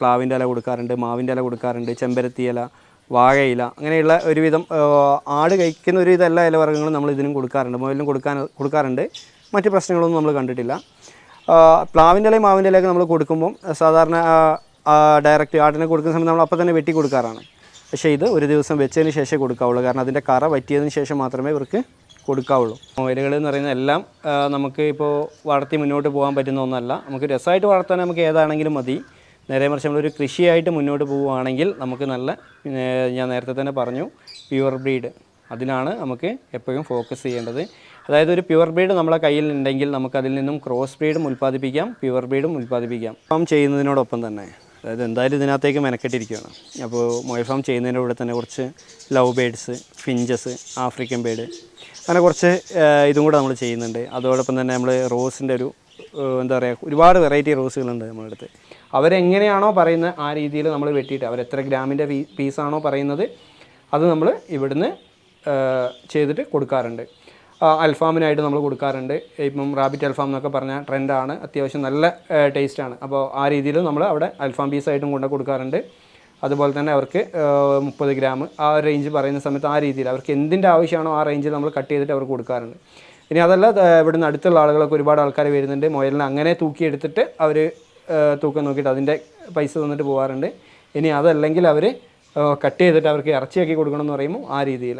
പ്ലാവിന്റെ ഇല കൊടുക്കാറുണ്ട് മാവിന്റെ ഇല കൊടുക്കാറുണ്ട് ചെമ്പരത്തി ഇല വാഴയില അങ്ങനെയുള്ള ഒരുവിധം ആട് കഴിക്കുന്ന ഒരുവിധം എല്ലാ ഇലവർഗങ്ങളും നമ്മൾ ഇതിനും കൊടുക്കാറുണ്ട്. മുയലിനും കൊടുക്കാൻ കൊടുക്കാറുണ്ട്. മറ്റ് പ്രശ്നങ്ങളൊന്നും നമ്മൾ കണ്ടിട്ടില്ല. പ്ലാവിന്റെ ഇലയും മാവിന്റെ ഇലയൊക്കെ നമ്മൾ കൊടുക്കുമ്പം സാധാരണ ഡയറക്റ്റ് ആടിനെ കൊടുക്കുന്ന സമയത്ത് നമ്മൾ അപ്പം തന്നെ വെട്ടി കൊടുക്കാറാണ്. പക്ഷേ ഇത് ഒരു ദിവസം വെച്ചതിന് ശേഷമേ കൊടുക്കാവുള്ളൂ. കാരണം അതിന്റെ കറ പറ്റിയതിന് ശേഷം മാത്രമേ ഇവർക്ക് കൊടുക്കാവുള്ളൂ. മൊബൈലുകൾ എന്ന് പറയുന്ന എല്ലാം നമുക്ക് ഇപ്പോൾ വളർത്തി മുന്നോട്ട് പോകാൻ പറ്റുന്ന ഒന്നല്ല. നമുക്ക് രസമായിട്ട് വളർത്താൻ നമുക്ക് ഏതാണെങ്കിലും മതി. നേരെ മറിച്ച് നമ്മളൊരു കൃഷിയായിട്ട് മുന്നോട്ട് പോവുകയാണെങ്കിൽ നമുക്ക് നല്ല ഞാൻ നേരത്തെ തന്നെ പറഞ്ഞു പ്യുവർ ബ്രീഡ് അതിലാണ് നമുക്ക് എപ്പോഴും ഫോക്കസ് ചെയ്യേണ്ടത്. അതായത് ഒരു പ്യുവർ ബ്രീഡ് നമ്മളെ കയ്യിൽ ഉണ്ടെങ്കിൽ നമുക്ക് അതിൽ നിന്നും ക്രോസ് ബ്രീഡും ഉൽപ്പാദിപ്പിക്കാം പ്യുവർ ബ്രീഡും ഉൽപ്പാദിപ്പിക്കാം. ഫാം ചെയ്യുന്നതിനോടൊപ്പം തന്നെ അതായത് എന്തായാലും ഇതിനകത്തേക്ക് മെനക്കെട്ടിരിക്കുകയാണ്. അപ്പോൾ മൊയ ഫാം ചെയ്യുന്നതിന്റെ കൂടെ തന്നെ കുറച്ച് love birds finches African bird അങ്ങനെ കുറച്ച് ഇതും കൂടെ നമ്മൾ ചെയ്യുന്നുണ്ട്. അതോടൊപ്പം തന്നെ നമ്മൾ റോസിന്റെ ഒരു എന്താ പറയുക ഒരുപാട് വെറൈറ്റി റോസുകളുണ്ട് നമ്മളടുത്ത് അവരെങ്ങനെയാണോ പറയുന്നത് ആ രീതിയിൽ നമ്മൾ വെട്ടിയിട്ട് അവർ എത്ര ഗ്രാമിന്റെ പീസാണോ പറയുന്നത് അത് നമ്മൾ ഇവിടുന്ന് ചെയ്തിട്ട് കൊടുക്കാറുണ്ട്. അൽഫാമിനായിട്ട് നമ്മൾ കൊടുക്കാറുണ്ട്. ഇപ്പം റാബിറ്റ് അൽഫാം എന്നൊക്കെ പറഞ്ഞാൽ ട്രെൻഡാണ്. അത്യാവശ്യം നല്ല ടേസ്റ്റാണ്. അപ്പോൾ ആ രീതിയിൽ നമ്മൾ അവിടെ അൽഫാം പീസായിട്ടും കൊണ്ട് കൊടുക്കാറുണ്ട്. അതുപോലെ തന്നെ അവർക്ക് മുപ്പത് ഗ്രാം ആ റേഞ്ച് പറയുന്ന സമയത്ത് ആ രീതിയിൽ അവർക്ക് എന്തിന്റെ ആവശ്യമാണോ ആ റേഞ്ചിൽ നമ്മൾ കട്ട് ചെയ്തിട്ട് അവർക്ക് കൊടുക്കാറുണ്ട്. ഇനി അതല്ല ഇവിടുന്ന് അടുത്തുള്ള ആളുകളൊക്കെ ഒരുപാട് ആൾക്കാർ വരുന്നുണ്ട്. മൊയലിനെ അങ്ങനെ തൂക്കിയെടുത്തിട്ട് അവർ തൂക്കം നോക്കിയിട്ട് അതിന്റെ പൈസ തന്നിട്ട് പോകാറുണ്ട് ഇനി അതല്ലെങ്കിൽ അവർ കട്ട് ചെയ്തിട്ട് അവർക്ക് ഇറച്ചിയാക്കി കൊടുക്കണം എന്ന് പറയുമ്പോൾ ആ രീതിയിൽ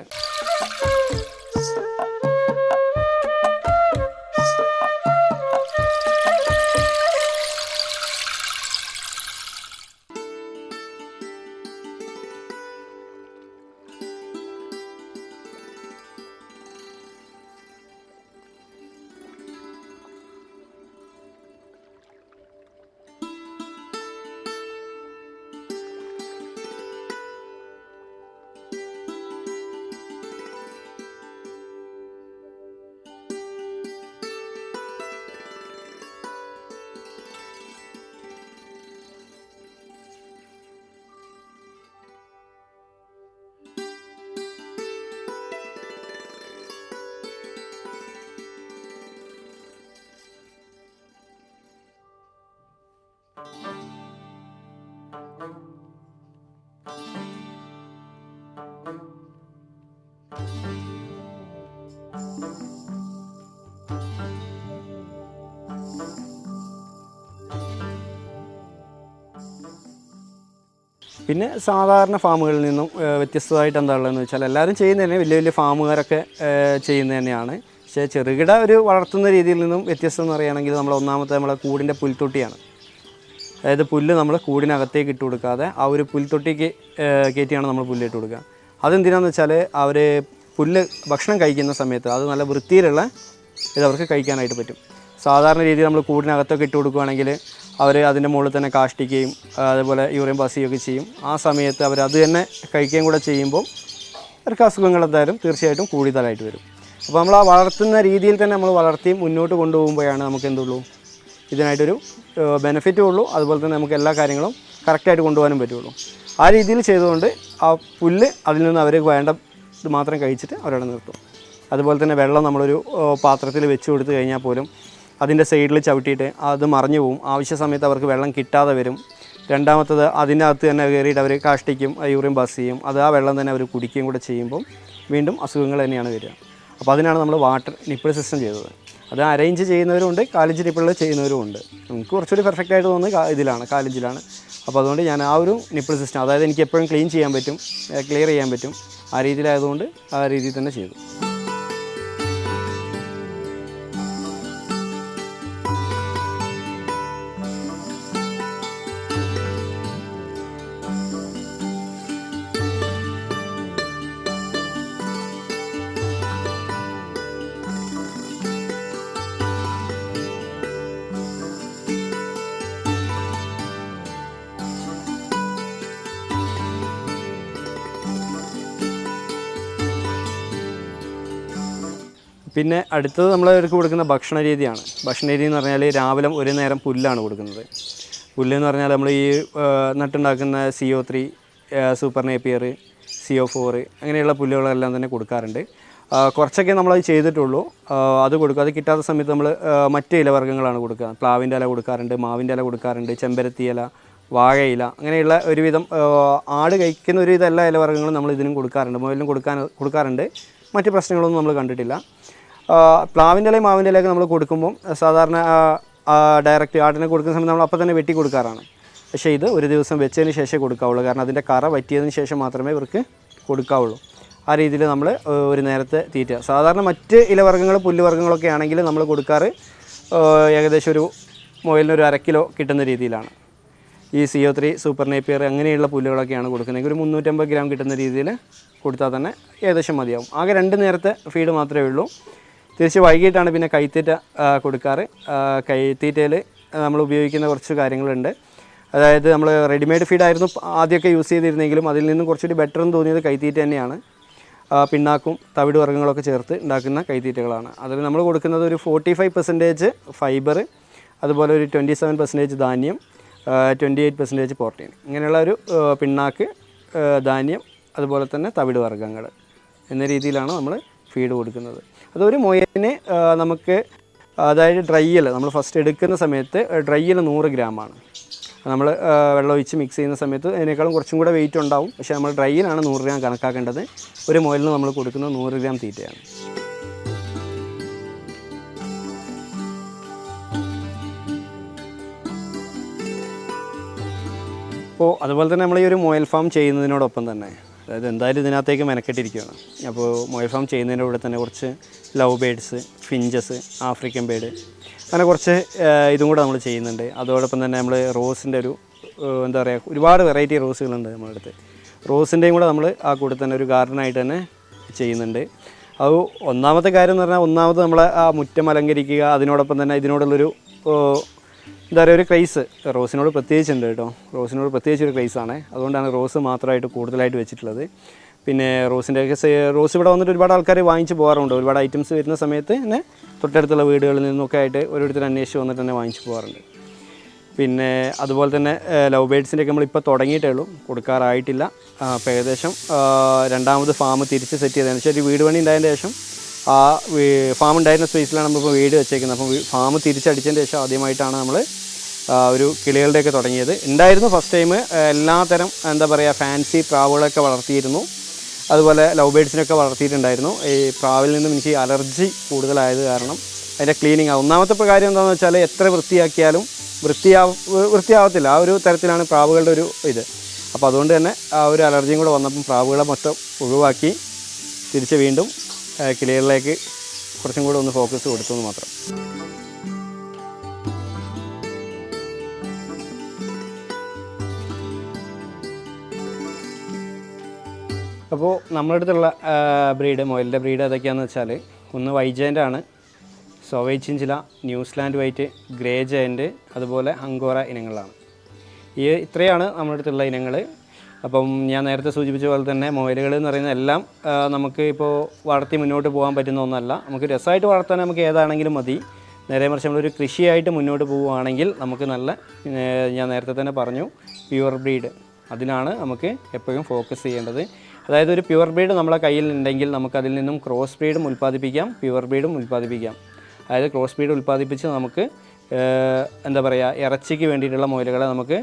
പിന്നെ സാധാരണ ഫാമുകളിൽ നിന്നും വ്യത്യസ്തമായിട്ട് എന്താ ഉള്ളതെന്ന് വെച്ചാൽ എല്ലാവരും ചെയ്യുന്ന തന്നെ വലിയ വലിയ ഫാമുകാരൊക്കെ ചെയ്യുന്ന തന്നെയാണ്. പക്ഷേ ചെറുകിട ഒരു വളർത്തുന്ന രീതിയിൽ നിന്നും വ്യത്യസ്തം എന്ന് പറയുകയാണെങ്കിൽ നമ്മൾ ഒന്നാമത്തെ നമ്മളെ കൂടിന്റെ പുൽത്തൊട്ടിയാണ്. അതായത് പുല്ല് നമ്മൾ കൂടിനകത്തേക്ക് ഇട്ട് കൊടുക്കാതെ ആ ഒരു പുൽത്തൊട്ടിക്ക് കയറ്റിയാണ് നമ്മൾ പുല്ലിട്ട് കൊടുക്കുക. അതെന്തിനാന്ന് വെച്ചാൽ അവർ പുല്ല് ഭക്ഷണം കഴിക്കുന്ന സമയത്ത് അത് നല്ല വൃത്തിയിലുള്ള ഇത് അവർക്ക് കഴിക്കാനായിട്ട് പറ്റും. സാധാരണ രീതിയിൽ നമ്മൾ കൂടിനകത്തൊക്കെ ഇട്ട് കൊടുക്കുകയാണെങ്കിൽ അവർ അതിന്റെ മുകളിൽ തന്നെ കാഷ്ടിക്കുകയും അതുപോലെ യൂറിയം പാസ് ചെയ്യുകയൊക്കെ ചെയ്യും. ആ സമയത്ത് അവർ അത് തന്നെ കഴിക്കുകയും കൂടെ ചെയ്യുമ്പോൾ അവർക്ക് അസുഖങ്ങൾ എന്തായാലും തീർച്ചയായിട്ടും കൂടുതലായിട്ട് വരും. അപ്പോൾ നമ്മൾ ആ വളർത്തുന്ന രീതിയിൽ തന്നെ നമ്മൾ വളർത്തി മുന്നോട്ട് കൊണ്ടുപോകുമ്പോഴാണ് നമുക്ക് എന്തുള്ളൂ? ഇതിനായിട്ടൊരു ബെനിഫിറ്റും ഉള്ളൂ. അതുപോലെ തന്നെ നമുക്ക് എല്ലാ കാര്യങ്ങളും കറക്റ്റായിട്ട് കൊണ്ടുപോകാനും പറ്റുള്ളൂ. ആ രീതിയിൽ ചെയ്തുകൊണ്ട് ആ പുല്ല് അതിൽ നിന്ന് അവർ വേണ്ട ഇത് മാത്രം കഴിച്ചിട്ട് അവരവിടെ നിർത്തും. അതുപോലെ തന്നെ വെള്ളം നമ്മളൊരു പാത്രത്തിൽ വെച്ച് കൊടുത്തു കഴിഞ്ഞാൽ പോലും അതിന്റെ സൈഡിൽ ചവിട്ടിയിട്ട് അത് മറിഞ്ഞു പോകും ആവശ്യ സമയത്ത് അവർക്ക് വെള്ളം കിട്ടാതെ വരും. രണ്ടാമത്തത് അതിന്റെ അകത്ത് തന്നെ കയറിയിട്ട് അവർ കാഷ്ടിക്കും യൂറിൻ പാസ് ചെയ്യും. അത് ആ വെള്ളം തന്നെ അവർ കുടിക്കുകയും കൂടെ ചെയ്യുമ്പോൾ വീണ്ടും അസുഖങ്ങൾ തന്നെയാണ് വരിക. അപ്പോൾ അതിനാണ് നമ്മൾ വാട്ടർ നിപ്പിൾ സിസ്റ്റം ചെയ്തത്. അത് അറേഞ്ച് ചെയ്യുന്നവരുണ്ട് കാലിഞ്ച് നിപ്പിളിൽ ചെയ്യുന്നവരും ഉണ്ട്. എനിക്ക് കുറച്ചുകൂടി പെർഫെക്റ്റ് ആയിട്ട് തോന്നുന്നത് ഇതിലാണ് കാലിഞ്ചിലാണ്. അപ്പോൾ അതുകൊണ്ട് ഞാൻ ആ ഒരു നിപ്പിൾ സിസ്റ്റം അതായത് എനിക്ക് എപ്പോഴും ക്ലീൻ ചെയ്യാൻ പറ്റും ക്ലിയർ ചെയ്യാൻ പറ്റും. ആ രീതിയിലായതുകൊണ്ട് ആ രീതിയിൽ തന്നെ ചെയ്തു. പിന്നെ അടുത്തത് നമ്മൾ അവർക്ക് കൊടുക്കുന്ന ഭക്ഷണ രീതിയാണ്. ഭക്ഷണ രീതി എന്ന് പറഞ്ഞാൽ രാവിലെ ഒരു നേരം പുല്ലാണ് കൊടുക്കുന്നത്. പുല്ലെന്ന് പറഞ്ഞാൽ നമ്മൾ ഈ നട്ടുണ്ടാക്കുന്ന C O three super Napier C O four അങ്ങനെയുള്ള പുല്ലുകളെല്ലാം തന്നെ കൊടുക്കാറുണ്ട്. കുറച്ചൊക്കെ നമ്മളത് ചെയ്തിട്ടുള്ളൂ. അത് കൊടുക്കും. അത് കിട്ടാത്ത സമയത്ത് നമ്മൾ മറ്റ് ഇലവർഗങ്ങളാണ് കൊടുക്കുക. പ്ലാവിന്റെ ഇല കൊടുക്കാറുണ്ട് മാവിന്റെ ഇല കൊടുക്കാറുണ്ട് ചെമ്പരത്തി ഇല വാഴയില അങ്ങനെയുള്ള ഒരുവിധം ആട് കഴിക്കുന്ന ഒരുവിധം എല്ലാ ഇലവർഗങ്ങളും നമ്മൾ ഇതിനും കൊടുക്കാറുണ്ട്. മുയലിനും കൊടുക്കാൻ കൊടുക്കാറുണ്ട്. മറ്റ് പ്രശ്നങ്ങളൊന്നും നമ്മൾ കണ്ടിട്ടില്ല. പ്ലാവിന്റെ ഇലയും മാവിന്റെ ഇലയൊക്കെ നമ്മൾ കൊടുക്കുമ്പം സാധാരണ ഡയറക്റ്റ് ആടിനെ കൊടുക്കുന്ന സമയത്ത് നമ്മൾ അപ്പം തന്നെ വെട്ടി കൊടുക്കാറാണ്. പക്ഷേ ഇത് ഒരു ദിവസം വെച്ചതിന് ശേഷമേ കൊടുക്കാവുള്ളൂ. കാരണം അതിന്റെ കറ വറ്റിയതിന് ശേഷം മാത്രമേ ഇവർക്ക് കൊടുക്കാവുള്ളൂ. ആ രീതിയിൽ നമ്മൾ ഒരു നേരത്തെ തീറ്റ. സാധാരണ മറ്റ് ഇലവർഗങ്ങൾ പുല്ലുവർഗങ്ങളൊക്കെ ആണെങ്കിൽ നമ്മൾ കൊടുക്കാറ് ഏകദേശം ഒരു മുയലിന് ഒരു അര കിലോ കിട്ടുന്ന രീതിയിലാണ്. ഈ സിഒ ത്രീ സൂപ്പർ നേപ്പിയർ അങ്ങനെയുള്ള പുല്ലുകളൊക്കെയാണ് കൊടുക്കുന്നതെങ്കിൽ ഒരു മുന്നൂറ്റമ്പത് ഗ്രാം കിട്ടുന്ന രീതിയിൽ കൊടുത്താൽ തന്നെ ഏകദേശം മതിയാവും. ആകെ രണ്ട് നേരത്തെ ഫീഡ് മാത്രമേ ഉള്ളൂ. തിരിച്ച് വൈകിട്ടാണ് പിന്നെ കൈത്തീറ്റ കൊടുക്കാറ്. കൈത്തീറ്റയിൽ നമ്മൾ ഉപയോഗിക്കുന്ന കുറച്ച് കാര്യങ്ങളുണ്ട്. അതായത് നമ്മൾ റെഡിമെയ്ഡ് ഫീഡായിരുന്നു ആദ്യമൊക്കെ യൂസ് ചെയ്തിരുന്നെങ്കിലും അതിൽ നിന്നും കുറച്ചുകൂടി ബെറ്റർ എന്ന് തോന്നിയത് കൈത്തീറ്റ തന്നെയാണ്. പിണ്ണാക്കും തവിട് വർഗങ്ങളൊക്കെ ചേർത്ത് ഉണ്ടാക്കുന്ന കൈത്തീറ്റകളാണ്. അതിൽ നമ്മൾ കൊടുക്കുന്നത് ഒരു ഫോർട്ടി ഫൈവ് പെർസെന്റേജ് ഫൈബർ അതുപോലെ ഒരു ട്വന്റി സെവൻ പെർസെന്റേജ് ധാന്യം ട്വന്റി എയ്റ്റ് പെർസെന്റേജ് പ്രോട്ടീൻ ഇങ്ങനെയുള്ള ഒരു പിണ്ണാക്ക് ധാന്യം അതുപോലെ തന്നെ തവിട് വർഗങ്ങൾ എന്ന രീതിയിലാണ് നമ്മൾ ഫീഡ് കൊടുക്കുന്നത്. അതൊരു മുയലിന് ആ, നമുക്ക് അതായത് ഡ്രൈയിൽ നമ്മൾ ഫസ്റ്റ് എടുക്കുന്ന സമയത്ത് ഡ്രൈയിൽ നൂറ് ഗ്രാമാണ്. നമ്മൾ വെള്ളം ഒഴിച്ച് മിക്സ് ചെയ്യുന്ന സമയത്ത് അതിനേക്കാളും കുറച്ചും കൂടെ വെയിറ്റ് ഉണ്ടാവും. പക്ഷേ നമ്മൾ ഡ്രൈയിലാണ് നൂറ് ഗ്രാം കണക്കാക്കേണ്ടത്. ഒരു മൊയലിന് നമ്മൾ കൊടുക്കുന്നത് നൂറ് ഗ്രാം തീറ്റയാണ്. അപ്പോൾ അതുപോലെ തന്നെ നമ്മൾ ഈ ഒരു മൊയൽ ഫാം ചെയ്യുന്നതിനോടൊപ്പം തന്നെ അതായത് എന്തായാലും ഇതിനകത്തേക്ക് മെനക്കെട്ടിരിക്കുകയാണ്. അപ്പോൾ മൊയ ഫാം ചെയ്യുന്നതിന്റെ കൂടെ തന്നെ കുറച്ച് love birds finches African bird അങ്ങനെ കുറച്ച് ഇതും കൂടെ നമ്മൾ ചെയ്യുന്നുണ്ട്. അതോടൊപ്പം തന്നെ നമ്മൾ റോസിന്റെ ഒരു എന്താ പറയുക ഒരുപാട് വെറൈറ്റി റോസുകളുണ്ട് നമ്മുടെ അടുത്ത്. റോസിന്റെയും കൂടെ നമ്മൾ ആ കൂടെ തന്നെ ഒരു ഗാർഡനായിട്ട് തന്നെ ചെയ്യുന്നുണ്ട്. അത് ഒന്നാമത്തെ കാര്യം എന്ന് പറഞ്ഞാൽ ഒന്നാമത് നമ്മളെ ആ മുറ്റം അലങ്കരിക്കുക അതിനോടൊപ്പം തന്നെ ഇതിനോടുള്ളൊരു എന്താ പറയുക ഒരു ക്രൈസ്. റോസിനോട് പ്രത്യേകിച്ചുണ്ട് കേട്ടോ. റോസിനോട് പ്രത്യേകിച്ച് ഒരു ക്രൈസാണ് അതുകൊണ്ടാണ് റോസ് മാത്രമായിട്ട് കൂടുതലായിട്ട് വെച്ചിട്ടുള്ളത്. പിന്നെ റോസിന്റെ റോസ് ഇവിടെ വന്നിട്ട് ഒരുപാട് ആൾക്കാർ വാങ്ങിച്ച് പോകാറുണ്ട്. ഒരുപാട് ഐറ്റംസ് വരുന്ന സമയത്ത് തന്നെ തൊട്ടടുത്തുള്ള വീടുകളിൽ നിന്നൊക്കെ ആയിട്ട് ഓരോരുത്തർ അന്വേഷിച്ച് വന്നിട്ട് തന്നെ വാങ്ങിച്ച് പോകാറുണ്ട്. പിന്നെ അതുപോലെ തന്നെ ലവ് ബേഡ്സിന്റെ ഒക്കെ നമ്മളിപ്പോൾ തുടങ്ങിയിട്ടേ ഉള്ളൂ. കൊടുക്കാറായിട്ടില്ല. അപ്പോൾ ഏകദേശം രണ്ടാമത് ഫാം തിരിച്ച് സെറ്റ് ചെയ്തതിന് ശേഷം ഒരു വീട് പണി ഉണ്ടായതിന് ശേഷം ആ ഫാം ഉണ്ടായിരുന്ന സ്പേസിലാണ് നമ്മളിപ്പോൾ വീട് വെച്ചേക്കുന്നത്. അപ്പോൾ ഫാം തിരിച്ചടിച്ചതിന് ശേഷം ആദ്യമായിട്ടാണ് നമ്മൾ ഒരു കിളികളുടെയൊക്കെ തുടങ്ങിയത്. ഉണ്ടായിരുന്നു ഫസ്റ്റ് ടൈം എല്ലാത്തരം എന്താ പറയുക ഫാൻസി പ്രാവുകളൊക്കെ വളർത്തിയിരുന്നു. അതുപോലെ ലവ് ബേഡ്സിനൊക്കെ വളർത്തിയിട്ടുണ്ടായിരുന്നു. ഈ പ്രാവിൽ നിന്നും എനിക്ക് അലർജി കൂടുതലായത് കാരണം അതിന്റെ ക്ലീനിങ് ഒന്നാമത്തെ കാര്യം എന്താണെന്ന് വെച്ചാൽ എത്ര വൃത്തിയാക്കിയാലും വൃത്തിയാ വൃത്തിയാവത്തില്ല. ആ ഒരു തരത്തിലാണ് പ്രാവുകളുടെ ഒരു ഇത്. അപ്പോൾ അതുകൊണ്ട് തന്നെ ആ ഒരു അലർജിയും കൂടെ വന്നപ്പം പ്രാവുകളെ മൊത്തം ഒഴിവാക്കി തിരിച്ച് വീണ്ടും ആ, കിളികളിലേക്ക് കുറച്ചും കൂടെ ഒന്ന് ഫോക്കസ് കൊടുത്തു എന്ന് മാത്രം. അപ്പോൾ നമ്മുടെ അടുത്തുള്ള ബ്രീഡ് മൊയലിന്റെ ബ്രീഡ് ഏതൊക്കെയാണെന്ന് വെച്ചാൽ ഒന്ന് വൈജന്റ് ആണ് സോവൈ chinchilla New Zealand white grey giant അതുപോലെ അങ്കോറ ഇനങ്ങളാണ്. ഈ ഇത്രയാണ് നമ്മുടെ അടുത്തുള്ള ഇനങ്ങൾ അപ്പം ഞാൻ നേരത്തെ സൂചിപ്പിച്ച പോലെ തന്നെ മൊയലുകൾ എന്ന് പറയുന്ന എല്ലാം നമുക്ക് ഇപ്പോൾ വളർത്തി മുന്നോട്ട് പോകാൻ പറ്റുന്ന ഒന്നല്ല. നമുക്ക് രസമായിട്ട് വളർത്താൻ നമുക്ക് ഏതാണെങ്കിലും മതി. നേരെ മറിച്ച് നമ്മളൊരു കൃഷിയായിട്ട് മുന്നോട്ട് പോവുകയാണെങ്കിൽ നമുക്ക് നല്ല ഞാൻ നേരത്തെ തന്നെ പറഞ്ഞു പ്യുവർ ബ്രീഡ് അതിനാണ് നമുക്ക് എപ്പോഴും ഫോക്കസ് ചെയ്യേണ്ടത്. അതായത് ഒരു പ്യുവർ ബ്രീഡ് നമ്മളെ കയ്യിൽ ഉണ്ടെങ്കിൽ നമുക്കതിൽ നിന്നും ക്രോസ് ബ്രീഡും ഉൽപ്പാദിപ്പിക്കാം പ്യുവർ ബ്രീഡും ഉൽപ്പാദിപ്പിക്കാം. അതായത് ക്രോസ് ബ്രീഡ് ഉൽപ്പാദിപ്പിച്ച് നമുക്ക് എന്താ പറയുക ഇറച്ചിക്ക് വേണ്ടിയിട്ടുള്ള മുയലുകളെ നമുക്ക്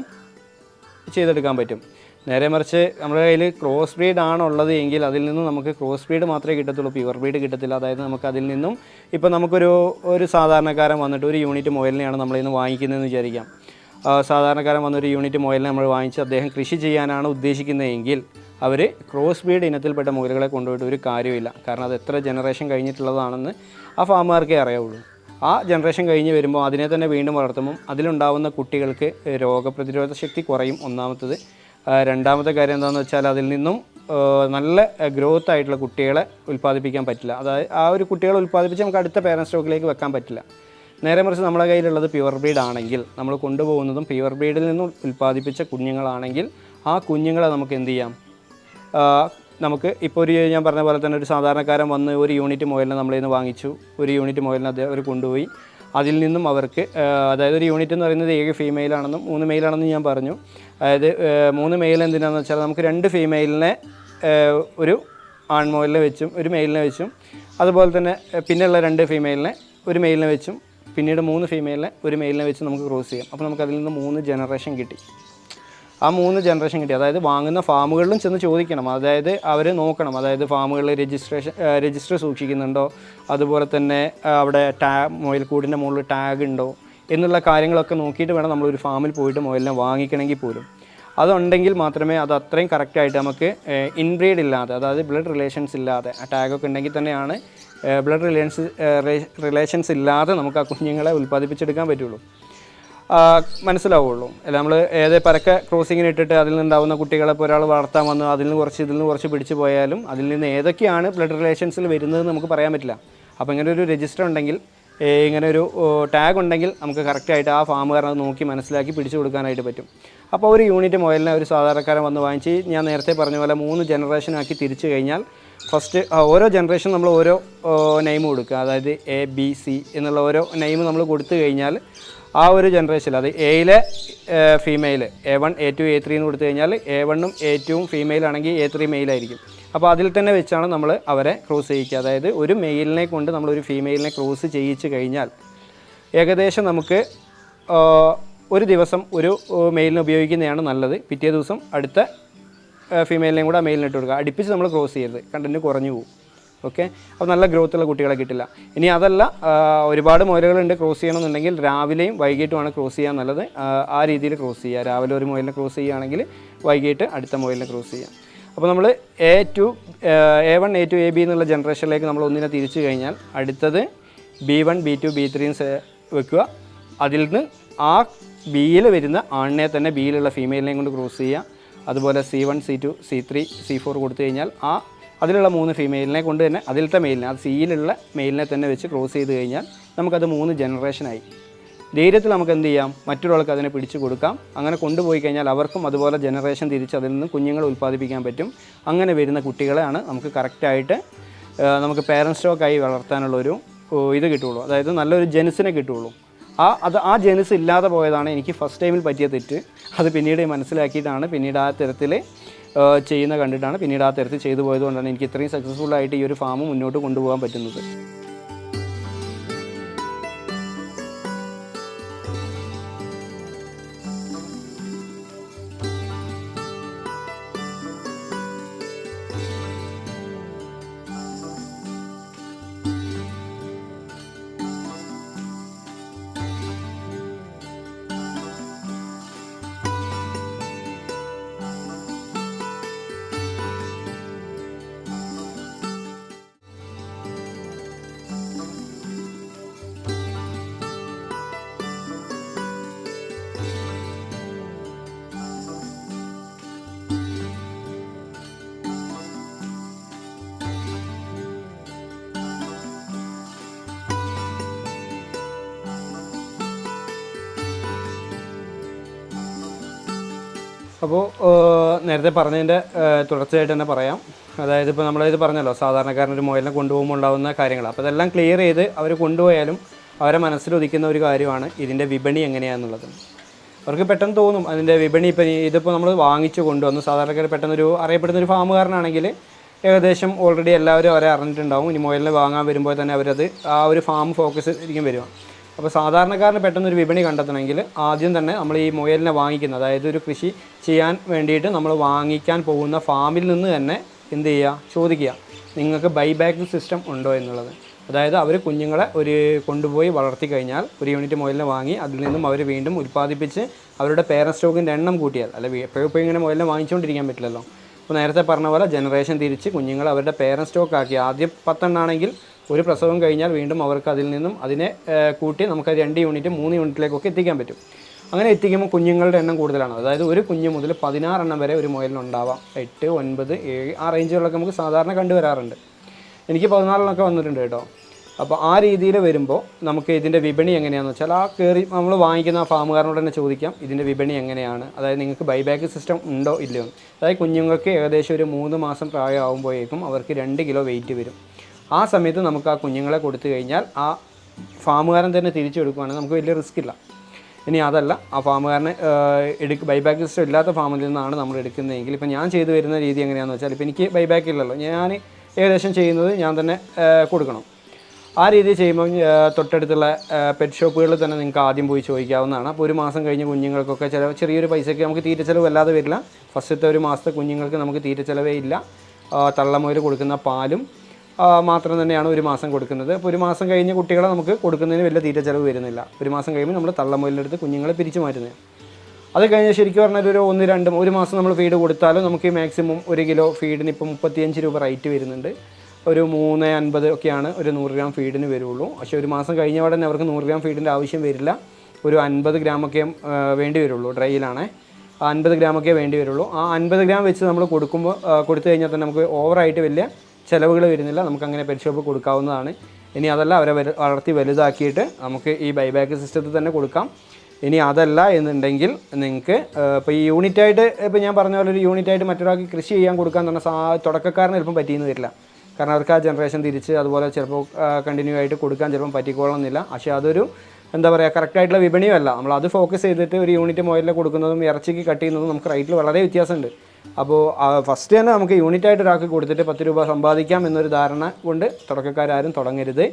ചെയ്തെടുക്കാൻ പറ്റും. നേരെ മറിച്ച് നമ്മുടെ കയ്യിൽ ക്രോസ് ബ്രീഡ് ആണുള്ളത് എങ്കിൽ അതിൽ നിന്നും നമുക്ക് ക്രോസ് ബ്രീഡ് മാത്രമേ കിട്ടത്തുള്ളൂ പ്യുവർ ബ്രീഡ് കിട്ടത്തില്ല. അതായത് നമുക്ക് അതിൽ നിന്നും ഇപ്പോൾ നമുക്കൊരു ഒരു സാധാരണക്കാരൻ വന്നിട്ട് ഒരു യൂണിറ്റ് മുയലിനെയാണ് നമ്മളിന്ന് വാങ്ങിക്കുന്നതെന്ന് വിചാരിക്കാം. സാധാരണക്കാരൻ വന്നൊരു യൂണിറ്റ് മുയലിനെ നമ്മൾ വാങ്ങിച്ച് അദ്ദേഹം കൃഷി ചെയ്യാനാണ് ഉദ്ദേശിക്കുന്നതെങ്കിൽ അവർ ക്രോസ് ബ്രീഡ് ഇനത്തിൽപ്പെട്ട മുയലുകളെ കൊണ്ടുപോയിട്ട് ഒരു കാര്യമില്ല കാരണം അത് എത്ര ജനറേഷൻ കഴിഞ്ഞിട്ടുള്ളതാണെന്ന് ആ ഫാമുകാർക്കേ അറിയാവുള്ളൂ. ആ ജനറേഷൻ കഴിഞ്ഞ് വരുമ്പോൾ അതിനെ തന്നെ വീണ്ടും വളർത്തുമ്പം അതിലുണ്ടാവുന്ന കുട്ടികൾക്ക് രോഗപ്രതിരോധ ശക്തി കുറയും ഒന്നാമത്തത്. രണ്ടാമത്തെ കാര്യം എന്താണെന്ന് വെച്ചാൽ അതിൽ നിന്നും നല്ല ഗ്രോത്ത് ആയിട്ടുള്ള കുട്ടികളെ ഉൽപ്പാദിപ്പിക്കാൻ പറ്റില്ല. അതായത് ആ ഒരു കുട്ടികളെ ഉൽപ്പാദിപ്പിച്ച് നമുക്ക് അടുത്ത പേരൻസ് സ്റ്റോക്കിലേക്ക് വെക്കാൻ പറ്റില്ല. നേരെ മറിച്ച് നമ്മുടെ കയ്യിലുള്ളത് പ്യുവർ ബ്രീഡ് ആണെങ്കിൽ നമ്മൾ കൊണ്ടുപോകുന്നതും പ്യുവർ ബ്രീഡിൽ നിന്നും ഉൽപ്പാദിപ്പിച്ച കുഞ്ഞുങ്ങളാണെങ്കിൽ ആ കുഞ്ഞുങ്ങളെ നമുക്ക് എന്ത് ചെയ്യാം? നമുക്ക് ഇപ്പോൾ ഒരു ഞാൻ പറഞ്ഞ പോലെ തന്നെ ഒരു സാധാരണക്കാരൻ വന്ന് ഒരു യൂണിറ്റ് മുയലിനെ നമ്മളിൽ നിന്ന് വാങ്ങിച്ചു. ഒരു യൂണിറ്റ് മുയലിനെ അദ്ദേഹം അവർ കൊണ്ടുപോയി. അതിൽ നിന്നും അവർക്ക് അതായത് ഒരു യൂണിറ്റ് എന്ന് പറയുന്നത് ഏക ഫീമെയിലാണെന്നും മൂന്ന് മെയിലാണെന്നും ഞാൻ പറഞ്ഞു. അതായത് മൂന്ന് മെയിൽ എന്തിനാണെന്ന് വെച്ചാൽ നമുക്ക് രണ്ട് ഫീമെയിലിനെ ഒരു ആൺമോയിലിനെ വെച്ചും ഒരു മെയിലിനെ വെച്ചും അതുപോലെ തന്നെ പിന്നെയുള്ള രണ്ട് ഫീമെയിലിനെ ഒരു മെയിലിനെ വെച്ചും പിന്നീട് മൂന്ന് ഫീമെയിലിനെ ഒരു മെയിലിനെ വെച്ച് നമുക്ക് ക്രോസ് ചെയ്യാം. അപ്പോൾ നമുക്ക് അതിൽ നിന്ന് മൂന്ന് ജനറേഷൻ കിട്ടി. ആ മൂന്ന് ജനറേഷൻ കിട്ടി. അതായത് വാങ്ങുന്ന ഫാമുകളിലും ചെന്ന് ചോദിക്കണം. അതായത് അവർ നോക്കണം. അതായത് ഫാമുകളിൽ രജിസ്ട്രേഷൻ രജിസ്റ്റർ സൂക്ഷിക്കുന്നുണ്ടോ? അതുപോലെ തന്നെ അവിടെ ടാ മുയൽക്കൂടിന്റെ മുകളിൽ ടാഗ് ഉണ്ടോ? എന്നുള്ള കാര്യങ്ങളൊക്കെ നോക്കിയിട്ട് വേണം നമ്മളൊരു ഫാമിൽ പോയിട്ട് മുയലിനെ വാങ്ങിക്കണമെങ്കിൽ പോലും. അതുണ്ടെങ്കിൽ മാത്രമേ അത് അത്രയും കറക്റ്റായിട്ട് നമുക്ക് ഇൻബ്രീഡ് ഇല്ലാതെ അതായത് ബ്ലഡ് റിലേഷൻസ് ഇല്ലാതെ ആ ടാഗൊക്കെ ഉണ്ടെങ്കിൽ തന്നെയാണ് ബ്ലഡ് റിലേഷൻസ് റിലേഷൻസ് ഇല്ലാതെ നമുക്ക് ആ കുഞ്ഞുങ്ങളെ ഉൽപ്പാദിപ്പിച്ചെടുക്കാൻ പറ്റുള്ളൂ. മനസ്സിലാവുള്ളൂ. അല്ല നമ്മൾ ഏത് പരക്കെ ക്രോസിങ്ങിന് ഇട്ടിട്ട് അതിൽ നിന്നുണ്ടാവുന്ന കുട്ടികളെ ഇപ്പോൾ ഒരാൾ വളർത്താൻ വന്നു അതിൽ നിന്ന് കുറച്ച് ഇതിൽ നിന്ന് കുറച്ച് പിടിച്ചു പോയാലും അതിൽ നിന്ന് ഏതൊക്കെയാണ് ബ്ലഡ് റിലേഷൻസിൽ വരുന്നത് നമുക്ക് പറയാൻ പറ്റില്ല. അപ്പോൾ ഇങ്ങനെ ഒരു രജിസ്റ്റർ ഉണ്ടെങ്കിൽ ഇങ്ങനെ ഒരു ടാഗ് ഉണ്ടെങ്കിൽ നമുക്ക് കറക്റ്റായിട്ട് ആ ഫാമുകാരൻ അത് നോക്കി മനസ്സിലാക്കി പിടിച്ചു കൊടുക്കാനായിട്ട് പറ്റും. അപ്പോൾ ഒരു യൂണിറ്റ് മുയലിനെ ഒരു സാധാരണക്കാരൻ വന്ന് വാങ്ങിച്ച് ഞാൻ നേരത്തെ പറഞ്ഞ പോലെ മൂന്ന് ജനറേഷനാക്കി തിരിച്ചു കഴിഞ്ഞാൽ ഫസ്റ്റ് ഓരോ ജനറേഷൻ നമ്മൾ ഓരോ നെയിം കൊടുക്കുക. അതായത് എ ബി സി എന്നുള്ള ഓരോ നെയിം നമ്മൾ കൊടുത്തു കഴിഞ്ഞാൽ ആ ഒരു ജനറേഷൻ അത് എയിലെ female A one A two A three എന്ന് കൊടുത്തു കഴിഞ്ഞാൽ എ വണ്ണും എ ടുവും ഫീമെയിൽ ആണെങ്കിൽ എ ത്രീ മെയിലായിരിക്കും അപ്പോൾ അതിൽ തന്നെ വെച്ചാണ് നമ്മൾ അവരെ ക്രോസ് ചെയ്യിക്കുക. അതായത് ഒരു മെയിലിനെ കൊണ്ട് നമ്മൾ ഒരു ഫീമെയിലിനെ ക്രോസ് ചെയ്യിച്ച് കഴിഞ്ഞാൽ ഏകദേശം നമുക്ക് ഒരു ദിവസം ഒരു മെയിലിന് ഉപയോഗിക്കുന്നതാണ് നല്ലത്. പിറ്റേ ദിവസം അടുത്ത ഫീമെയിലിനെയും കൂടെ മെയിലിന് ഇട്ട് കൊടുക്കുക. അടുപ്പിച്ച് നമ്മൾ ക്രോസ് ചെയ്യരുത്. കണ്ടന്റ് കുറഞ്ഞു പോകും. ഓക്കെ അപ്പോൾ നല്ല ഗ്രോത്ത് ഉള്ള കുട്ടികളെ കിട്ടില്ല. ഇനി അതല്ല ഒരുപാട് മുയലുകളുണ്ട് ക്രോസ് ചെയ്യണമെന്നുണ്ടെങ്കിൽ രാവിലെയും വൈകിട്ടുമാണ് ക്രോസ് ചെയ്യാൻ നല്ലത്. ആ, ആ രീതിയിൽ ക്രോസ് ചെയ്യുക. രാവിലെ ഒരു മുയലിനെ ക്രോസ് ചെയ്യുകയാണെങ്കിൽ വൈകിട്ട് അടുത്ത മുയലിനെ ക്രോസ് ചെയ്യാം അപ്പോൾ നമ്മൾ A two A one A two A B എന്നുള്ള ജനറേഷനിലേക്ക് നമ്മൾ ഒന്നിനെ തിരിച്ചു കഴിഞ്ഞാൽ അടുത്തത് B one B two B three വെക്കുക. അതിൽ നിന്ന് ആ ബിയിൽ വരുന്ന ആണിനെ തന്നെ ബിയിലുള്ള ഫീമെയിലിനെയും കൊണ്ട് ക്രോസ് ചെയ്യുക. അതുപോലെ C one C two C three C four കൊടുത്തു കഴിഞ്ഞാൽ ആ അതിലുള്ള മൂന്ന് ഫീമെയിലിനെ കൊണ്ട് തന്നെ അതിലത്തെ മെയിലിനെ അത് സിയിലുള്ള മെയിലിനെ തന്നെ വെച്ച് ക്രോസ് ചെയ്ത് കഴിഞ്ഞാൽ നമുക്കത് മൂന്ന് ജനറേഷനായി ധൈര്യത്തിൽ നമുക്ക് എന്ത് ചെയ്യാം? മറ്റൊരാൾക്ക് അതിനെ പിടിച്ചു കൊടുക്കാം. അങ്ങനെ കൊണ്ടുപോയി കഴിഞ്ഞാൽ അവർക്കും അതുപോലെ ജനറേഷൻ തിരിച്ച് അതിൽ നിന്ന് കുഞ്ഞുങ്ങളെ ഉൽപ്പാദിപ്പിക്കാൻ പറ്റും. അങ്ങനെ വരുന്ന കുട്ടികളെയാണ് നമുക്ക് കറക്റ്റായിട്ട് നമുക്ക് പേരൻസ് സ്റ്റോക്കായി വളർത്താനുള്ളൊരു ഇത് കിട്ടുള്ളൂ അതായത് നല്ലൊരു ജനുസിനെ കിട്ടുള്ളൂ ആ അത് ആ ജനുസ് ഇല്ലാതെ പോയതാണ്. എനിക്ക് ഫസ്റ്റ് ടൈമിൽ പറ്റിയ തെറ്റ്. അത് പിന്നീട് മനസ്സിലാക്കിയിട്ടാണ്. പിന്നീട് ആ തരത്തിൽ ചെയ്യുന്ന കണ്ടിട്ടാണ് പിന്നീട് ആ തരത്തിൽ ചെയ്തു പോയതുകൊണ്ടാണ് എനിക്ക് ഇത്രയും സക്സസ്ഫുൾ ആയിട്ട് ഈ ഒരു ഫാം മുന്നോട്ട് കൊണ്ടുപോകാൻ പറ്റുന്നത്. അപ്പോൾ നേരത്തെ പറഞ്ഞതിന്റെ തുടർച്ചയായിട്ട് തന്നെ പറയാം. അതായത് ഇപ്പോൾ നമ്മളിത് പറഞ്ഞല്ലോ സാധാരണക്കാരൻ ഒരു മുയലിനെ കൊണ്ടുപോകുമ്പോൾ ഉണ്ടാകുന്ന കാര്യങ്ങൾ അപ്പോൾ ഇതെല്ലാം ക്ലിയർ ചെയ്ത് അവർ കൊണ്ടുപോയാലും അവരെ മനസ്സിലുദിക്കുന്ന ഒരു കാര്യമാണ് ഇതിന്റെ വിപണി എങ്ങനെയാണെന്നുള്ളത് അവർക്ക് പെട്ടെന്ന് തോന്നും അതിന്റെ വിപണി ഇപ്പം ഇതിപ്പോൾ നമ്മൾ വാങ്ങിച്ചു കൊണ്ടുവന്നു സാധാരണക്കാർ പെട്ടെന്ന് ഒരു അറിയപ്പെടുന്ന ഒരു ഫാമുകാരനാണെങ്കിൽ ഏകദേശം ഓൾറെഡി എല്ലാവരും അവരെ അറിഞ്ഞിട്ടുണ്ടാവും. ഇനി മുയലിനെ വാങ്ങാൻ വരുമ്പോൾ തന്നെ അവരത് ആ ഒരു ഫാം ഫോക്കസ് ഇരിക്കും വരിക. അപ്പോൾ സാധാരണക്കാരന് പെട്ടെന്ന് ഒരു വിപണി കണ്ടെത്തണമെങ്കിൽ ആദ്യം തന്നെ നമ്മൾ ഈ മുയലിനെ വാങ്ങിക്കുന്ന അതായത് ഒരു കൃഷി ചെയ്യാൻ വേണ്ടിയിട്ട് നമ്മൾ വാങ്ങിക്കാൻ പോകുന്ന ഫാമിൽ നിന്ന് തന്നെ എന്ത് ചെയ്യുക? ചോദിക്കുക. നിങ്ങൾക്ക് ബൈബാക്ക് സിസ്റ്റം ഉണ്ടോ എന്നുള്ളത്. അതായത് അവർ കുഞ്ഞുങ്ങളെ ഒരു കൊണ്ടുപോയി വളർത്തി കഴിഞ്ഞാൽ ഒരു യൂണിറ്റ് മുയലിനെ വാങ്ങി അതിൽ നിന്നും അവർ വീണ്ടും ഉൽപ്പാദിപ്പിച്ച് അവരുടെ പേരൻ സ്റ്റോക്കിന്റെ എണ്ണം കൂട്ടിയാൽ. അല്ല എപ്പോഴും ഇപ്പോൾ ഇങ്ങനെ മുയലിനെ വാങ്ങിച്ചുകൊണ്ടിരിക്കാൻ പറ്റില്ലല്ലോ. അപ്പോൾ നേരത്തെ പറഞ്ഞ പോലെ ജനറേഷൻ തിരിച്ച് കുഞ്ഞുങ്ങളെ അവരുടെ പേരൻ സ്റ്റോക്കാക്കി ആദ്യം പത്തെണ്ണാണെങ്കിൽ ഒരു പ്രസവം കഴിഞ്ഞാൽ വീണ്ടും അവർക്ക് അതിൽ നിന്നും അതിനെ കൂട്ടി നമുക്ക് രണ്ട് യൂണിറ്റ് മൂന്ന് യൂണിറ്റിലേക്കൊക്കെ എത്തിക്കാൻ പറ്റും. അങ്ങനെ എത്തിക്കുമ്പോൾ കുഞ്ഞുങ്ങളുടെ എണ്ണം കൂടുതലാണ്. അതായത് ഒരു കുഞ്ഞ് മുതൽ പതിനാറെണ്ണം വരെ ഒരു മുയലിനുണ്ടാവാം. എട്ട് ഒൻപത് ഏഴ് ആ റേഞ്ചുകളൊക്കെ നമുക്ക് സാധാരണ കണ്ടുവരാറുണ്ട്. എനിക്ക് പതിനാലിനൊക്കെ വന്നിട്ടുണ്ട് കേട്ടോ. അപ്പോൾ ആ രീതിയിൽ വരുമ്പോൾ നമുക്ക് ഇതിന്റെ വിപണി എങ്ങനെയാണെന്ന് വെച്ചാൽ ആ കയറി നമ്മൾ വാങ്ങിക്കുന്ന ആ ഫാമുകാരനോട് തന്നെ ചോദിക്കാം ഇതിന്റെ വിപണി എങ്ങനെയാണ്? അതായത് നിങ്ങൾക്ക് ബൈബാക്ക് സിസ്റ്റം ഉണ്ടോ ഇല്ലയോ അതായത് കുഞ്ഞുങ്ങൾക്ക് ഏകദേശം ഒരു മൂന്ന് മാസം പ്രായമാകുമ്പോഴേക്കും അവർക്ക് രണ്ട് കിലോ വെയിറ്റ് വരും. ആ സമയത്ത് നമുക്ക് ആ കുഞ്ഞുങ്ങളെ കൊടുത്തു കഴിഞ്ഞാൽ ആ ഫാമുകാരൻ തന്നെ തിരിച്ചു കൊടുക്കുകയാണെങ്കിൽ നമുക്ക് വലിയ റിസ്ക് ഇല്ല. ഇനി അതല്ല ആ ഫാമുകാരനെ എടുക്ക് ബൈബാക്ക് സിസ്റ്റം ഇല്ലാത്ത ഫാമിൽ നിന്നാണ് നമ്മൾ എടുക്കുന്നതെങ്കിൽ ഇപ്പം ഞാൻ ചെയ്തു വരുന്ന രീതി എങ്ങനെയാണെന്ന് വെച്ചാൽ ഇപ്പം എനിക്ക് ബൈബാക്ക് ഇല്ലല്ലോ. ഞാൻ ഏകദേശം ചെയ്യുന്നത് ഞാൻ തന്നെ കൊടുക്കണം. ആ രീതി ചെയ്യുമ്പോൾ തൊട്ടടുത്തുള്ള പെറ്റ് ഷോപ്പുകളിൽ തന്നെ നിങ്ങൾക്ക് ആദ്യം പോയി ചോദിക്കാവുന്നതാണ്. അപ്പോൾ ഒരു മാസം കഴിഞ്ഞ് കുഞ്ഞുങ്ങൾക്കൊക്കെ ചില ചെറിയൊരു പൈസയ്ക്ക് നമുക്ക് തീറ്റ ചിലവ് വല്ലാതെ വരില്ല. ഫസ്റ്റത്തെ ഒരു മാസത്തെ കുഞ്ഞുങ്ങൾക്ക് നമുക്ക് തീറ്റ ചിലവേ ഇല്ല. ആ, കൊടുക്കുന്ന പാലും മാത്രം തന്നെയാണ് ഒരു മാസം കൊടുക്കുന്നത്. അപ്പോൾ ഒരു മാസം കഴിഞ്ഞ് കുട്ടികളെ നമുക്ക് കൊടുക്കുന്നതിന് വലിയ തീറ്റ ചിലവ് വരുന്നില്ല. ഒരു മാസം കഴിയുമ്പോൾ നമ്മൾ തള്ളമുയലിന്റെ അടുത്ത് കുഞ്ഞുങ്ങളെ പിരിച്ചു മാറ്റുന്നത് അത് കഴിഞ്ഞ് ശരിക്കും പറഞ്ഞാൽ ഒരു ഒന്ന് രണ്ടും ഒരു മാസം നമ്മൾ ഫീഡ് കൊടുത്താലും നമുക്ക് മാക്സിമം ഒരു കിലോ ഫീഡിന് ഇപ്പം മുപ്പത്തിയഞ്ച് രൂപ റേറ്റ് വരുന്നുണ്ട്. ഒരു മൂന്ന് അൻപത് ഒക്കെയാണ് ഒരു നൂറ് ഗ്രാം ഫീഡിന് വരുള്ളൂ. പക്ഷേ ഒരു മാസം കഴിഞ്ഞ ഉടനെ അവർക്ക് നൂറ് ഗ്രാം ഫീഡിന്റെ ആവശ്യം വരില്ല. ഒരു അൻപത് ഗ്രാമൊക്കെ വേണ്ടി വരുള്ളൂ ഡ്രൈയിലാണേ അൻപത് ഗ്രാമൊക്കെ വേണ്ടി വരുള്ളൂ. ആ അൻപത് ഗ്രാം വെച്ച് നമ്മൾ കൊടുക്കുമ്പോൾ കൊടുത്തു കഴിഞ്ഞാൽ തന്നെ നമുക്ക് ഓവറായിട്ട് വലിയ ചിലവുകൾ വരുന്നില്ല. നമുക്ക് അങ്ങനെ പെറ്റ് ഷോപ്പ് കൊടുക്കാവുന്നതാണ്. ഇനി അതല്ല അവരെ വളർത്തി വലുതാക്കിയിട്ട് നമുക്ക് ഈ ബൈബാക്ക് സിസ്റ്റത്തിൽ തന്നെ കൊടുക്കാം. ഇനി അതല്ല എന്നുണ്ടെങ്കിൽ നിങ്ങൾക്ക് ഇപ്പോൾ ഈ യൂണിറ്റായിട്ട് ഇപ്പോൾ ഞാൻ പറഞ്ഞ പോലെ ഒരു യൂണിറ്റായിട്ട് മറ്റൊരാൾക്ക് കൃഷി ചെയ്യാൻ കൊടുക്കാൻ തന്നെ സാ തുടക്കക്കാരന് ചിലപ്പം പറ്റിയെന്ന് വരില്ല. കാരണം അവർക്ക് ആ ജനറേഷൻ തിരിച്ച് അതുപോലെ ചിലപ്പോൾ കണ്ടിന്യൂ ആയിട്ട് കൊടുക്കാൻ ചിലപ്പം പറ്റിക്കോളണമെന്നില്ല പക്ഷേ അതൊരു എന്താ പറയുക കറക്റ്റായിട്ടുള്ള വിപണിയുമല്ല. നമ്മൾ അത് ഫോക്കസ് ചെയ്തിട്ട് ഒരു യൂണിറ്റ് മുയലിൽ കൊടുക്കുന്നതും ഇറച്ചിക്ക് കട്ട് ചെയ്യുന്നതും നമുക്ക് റേറ്റിൽ വളരെ വ്യത്യാസമുണ്ട്. അപ്പോൾ ഫസ്റ്റ് തന്നെ നമുക്ക് യൂണിറ്റായിട്ട് ഒരാൾക്ക് കൊടുത്തിട്ട് പത്ത് രൂപ സമ്പാദിക്കാം എന്നൊരു ധാരണ കൊണ്ട് തുടക്കക്കാരും തുടങ്ങരുത്.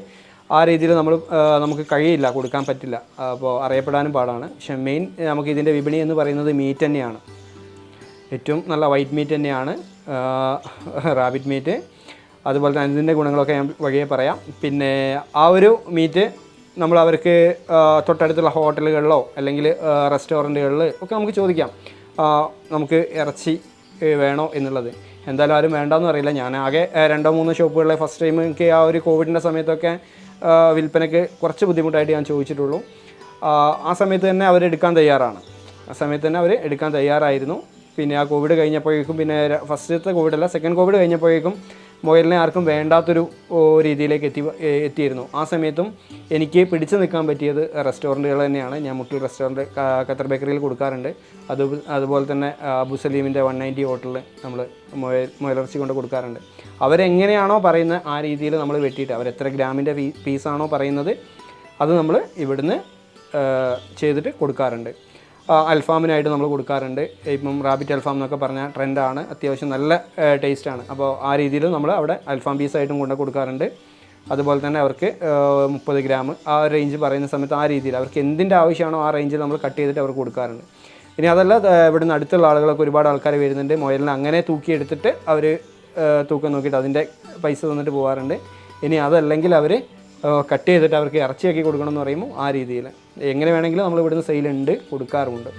ആ രീതിയിൽ നമ്മൾ നമുക്ക് കഴിയില്ല കൊടുക്കാൻ പറ്റില്ല. അപ്പോൾ അറിയപ്പെടാനും പാടാണ്. പക്ഷെ മെയിൻ നമുക്ക് ഇതിന്റെ വിപണി എന്ന് പറയുന്നത് മീറ്റ് തന്നെയാണ്. ഏറ്റവും നല്ല വൈറ്റ് മീറ്റ് തന്നെയാണ്. റാബിറ്റ് മീറ്റ് അതുപോലെ തന്നെ ഇതിന്റെ ഗുണങ്ങളൊക്കെ ഞാൻ വഴിയെ പറയാം. പിന്നെ ആ ഒരു മീറ്റ് നമ്മൾ അവർക്ക് തൊട്ടടുത്തുള്ള ഹോട്ടലുകളിലോ അല്ലെങ്കിൽ റെസ്റ്റോറന്റുകളിൽ ഒക്കെ നമുക്ക് ചോദിക്കാം. നമുക്ക് ഇറച്ചി വേണോ എന്നുള്ളത്. എന്തായാലും ആരും വേണ്ടെന്ന് അറിയില്ല ഞാൻ ആകെ രണ്ടോ മൂന്നോ ഷോപ്പുകളിലെ ഫസ്റ്റ് ടൈം എനിക്ക് ആ ഒരു കോവിഡിന്റെ സമയത്തൊക്കെ വിൽപ്പനയ്ക്ക് കുറച്ച് ബുദ്ധിമുട്ടായിട്ട് ഞാൻ ചോദിച്ചിട്ടുള്ളൂ. ആ, സമയത്ത് തന്നെ അവർ എടുക്കാൻ തയ്യാറാണ്. ആ സമയത്ത് തന്നെ അവർ എടുക്കാൻ തയ്യാറായിരുന്നു. പിന്നെ ആ കോവിഡ് കഴിഞ്ഞപ്പോഴേക്കും പിന്നെ ഫസ്റ്റത്തെ കോവിഡല്ല സെക്കൻഡ് കോവിഡ് കഴിഞ്ഞപ്പോഴേക്കും മൊബൈലിനെ ആർക്കും വേണ്ടാത്തൊരു രീതിയിലേക്ക് എത്തി എത്തിയിരുന്നു. ആ സമയത്തും എനിക്ക് പിടിച്ചു നിൽക്കാൻ പറ്റിയത് റെസ്റ്റോറന്റുകൾ തന്നെയാണ്. ഞാൻ മുട്ടിൽ റെസ്റ്റോറന്റ് ഖത്തർ ബേക്കറിയിൽ കൊടുക്കാറുണ്ട്. അത് അതുപോലെ തന്നെ അബു സലീമിന്റെ വൺ നയന്റി ഹോട്ടലിൽ നമ്മൾ മൊയൽ മൊയലിറച്ചി കൊണ്ട് കൊടുക്കാറുണ്ട്. അവരെങ്ങനെയാണോ പറയുന്നത് ആ രീതിയിൽ നമ്മൾ വെട്ടിയിട്ട് അവർ എത്ര ഗ്രാമിന്റെ പീസാണോ പറയുന്നത് അത് നമ്മൾ ഇവിടുന്ന് ചെയ്തിട്ട് കൊടുക്കാറുണ്ട്. അൽഫാമിനായിട്ട് നമ്മൾ കൊടുക്കാറുണ്ട്. ഇപ്പം റാബിറ്റ് അൽഫാം എന്നൊക്കെ പറഞ്ഞ ട്രെൻഡാണ്. അത്യാവശ്യം നല്ല ടേസ്റ്റാണ്. അപ്പോൾ ആ രീതിയിൽ നമ്മൾ അവിടെ അൽഫാം പീസായിട്ടും കൊണ്ട് കൊടുക്കാറുണ്ട്. അതുപോലെ തന്നെ അവർക്ക് മുപ്പത് ഗ്രാം ആ റേഞ്ച് പറയുന്ന സമയത്ത് ആ രീതിയിൽ അവർക്ക് എന്തിന്റെ ആവശ്യമാണോ ആ റേഞ്ചിൽ നമ്മൾ കട്ട് ചെയ്തിട്ട് അവർക്ക് കൊടുക്കാറുണ്ട്. ഇനി അതല്ല ഇവിടുന്ന് അടുത്തുള്ള ആളുകളൊക്കെ ഒരുപാട് ആൾക്കാർ വരുന്നുണ്ട്. മൊയലിനെ അങ്ങനെ തൂക്കിയെടുത്തിട്ട് അവർ തൂക്കം നോക്കിയിട്ട് അതിന്റെ പൈസ തന്നിട്ട് പോകാറുണ്ട് ഇനി അതല്ലെങ്കിൽ അവർ കട്ട് ചെയ്തിട്ട് അവർക്ക് ഇറച്ചിയാക്കി കൊടുക്കണമെന്ന് പറയുമ്പോൾ ആ രീതിയിൽ എങ്ങനെ വേണമെങ്കിലും നമ്മൾ ഇവിടുന്ന് സെയിലുണ്ട് കൊടുക്കാറുണ്ട്